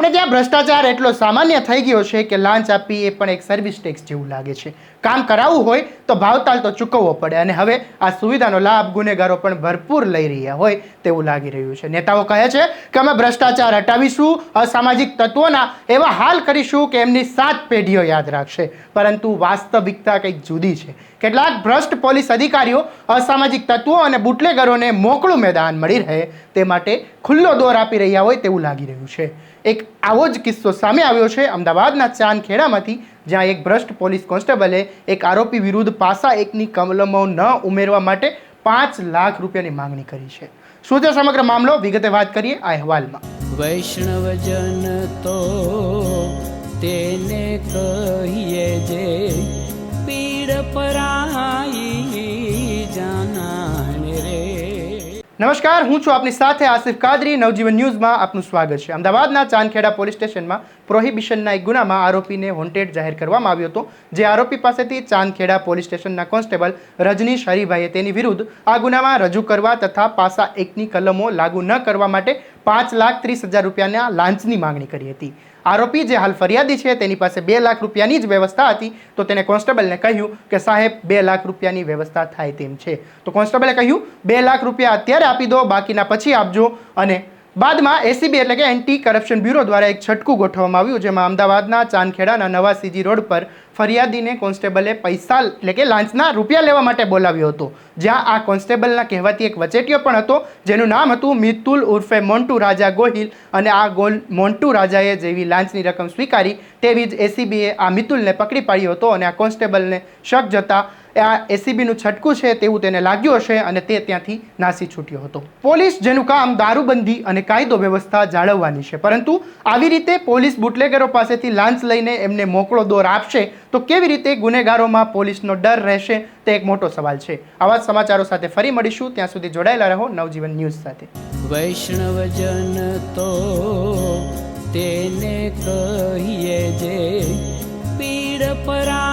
આપણે ત્યાં ભ્રષ્ટાચાર એટલો સામાન્ય થઈ ગયો છે કે લાંચ આપી એ પણ એક સર્વિસ ટેક્સ જેવું લાગે છે. કામ કરાવવું હોય તો ભાવતાલ તો ચૂકવવો પડે અને હવે આ સુવિધાનો લાભ ગુનેગારો પણ ભરપૂર લઈ રહ્યા હોય તેવું લાગી રહ્યું છે. નેતાઓ કહે છે કે અમે ભ્રષ્ટાચાર હટાવીશું, અસામાજિક તત્વોના એવા હાલ કરીશું કે એમની સાત પેઢીઓ યાદ રાખશે. પરંતુ વાસ્તવિકતા કંઈક જુદી છે. કેટલાક ભ્રષ્ટ પોલીસ અધિકારીઓ અસામાજિક તત્વો અને બુટલેગરોને મોકળું મેદાન મળી રહે તે માટે ખુલ્લો દોર આપી રહ્યા હોય તેવું લાગી રહ્યું છે. એક આવો જ કિસ્સો સામે આવ્યો છે અમદાવાદના ચાંદખેડામાંથી, જ્યાં એક ભ્રષ્ટ પોલીસ કોન્સ્ટેબલે એક આરોપી વિરુદ્ધ પાસા એકની કલમો ન ઉમેરવા માટે પાંચ લાખ રૂપિયાની માંગણી કરી છે. શું છે સમગ્ર મામલો? વિગતે વાત કરીએ આ અહેવાલમાં. વૈષ્ણવજન તો તેને કહીએ જે પીડ પરાઈ નમસ્કાર, હું છું આપની સાથે આસિફ કાદરી. નવજીવન ન્યૂઝમાં આપનું સ્વાગત છે. અમદાવાદના ચાંદખેડા પોલીસ સ્ટેશનમાં પ્રોહિબિશનના એક ગુનામાં આરોપીને વોન્ટેડ જાહેર કરવામાં આવ્યો હતો, જે આરોપી પાસેથી ચાંદખેડા પોલીસ સ્ટેશનના કોન્સ્ટેબલ રજનીશ હરિભાઈએ તેની વિરુદ્ધ આ ગુનામાં રજૂ કરવા તથા પાસા એકની કલમો લાગુ ન કરવા માટે પાંચ લાખ ત્રીસ હજાર રૂપિયાના લાંચની માંગણી કરી હતી. આરોપી જે હાલ ફરિયાદી છે, તેની પાસે બે લાખ રૂપિયાની જ વ્યવસ્થા હતી. તો તેને કોન્સ્ટેબલને કહ્યું કે, સાહેબ, બે લાખ રૂપિયાની વ્યવસ્થા થાય તેમ છે. તો કોન્સ્ટેબલે કહ્યું, બે લાખ રૂપિયા અત્યારે આપી દો, બાકીના પછી આપજો. અને બાદમાં એસીબી એટલે કે એન્ટી કરપ્શન બ્યુરો દ્વારા એક છટકું ગોઠવવામાં આવ્યું, જેમાં અમદાવાદના ચાંદખેડાના નવા સીજી રોડ પર ફરિયાદીને કોન્સ્ટેબલે પૈસા એટલે કે લાંચના રૂપિયા લેવા માટે બોલાવ્યો હતો. જ્યાં આ કોન્સ્ટેબલના કહેવાતી એક વચેટિયો પણ હતો, જેનું નામ હતું મિતુલ ઉર્ફે મોન્ટુ રાજા ગોહિલ, અને આ ગોલ મોન્ટુ રાજાએ જેવી લાંચની રકમ સ્વીકારી, તેવી જ એસીબીએ આ મિતુલને પકડી પાડ્યો હતો, અને આ કોન્સ્ટેબલને શક જતા આ એસીબીનું છટકું છે તેવું તેને લાગ્યું હશે અને તે ત્યાંથી નાસી છૂટ્યો હતો. પોલીસ જેનું કામ દારૂબંધી અને કાયદો વ્યવસ્થા જાળવવાની છે. પરંતુ આવી રીતે પોલીસ બુટલેગરો પાસેથી લાંચ લઈને એમને મોકળો દોર આપશે તો કેવી રીતે ગુનેગારોમાં પોલીસનો ડર રહેશે તે એક મોટો સવાલ છે. આવા સમાચારો સાથે ફરી મળીશું. ત્યાં સુધી જોડાયેલા રહો નવજીવન ન્યૂઝ સાથે. વૈષ્ણવજન તો તેને કહીએ જે પીડ પરા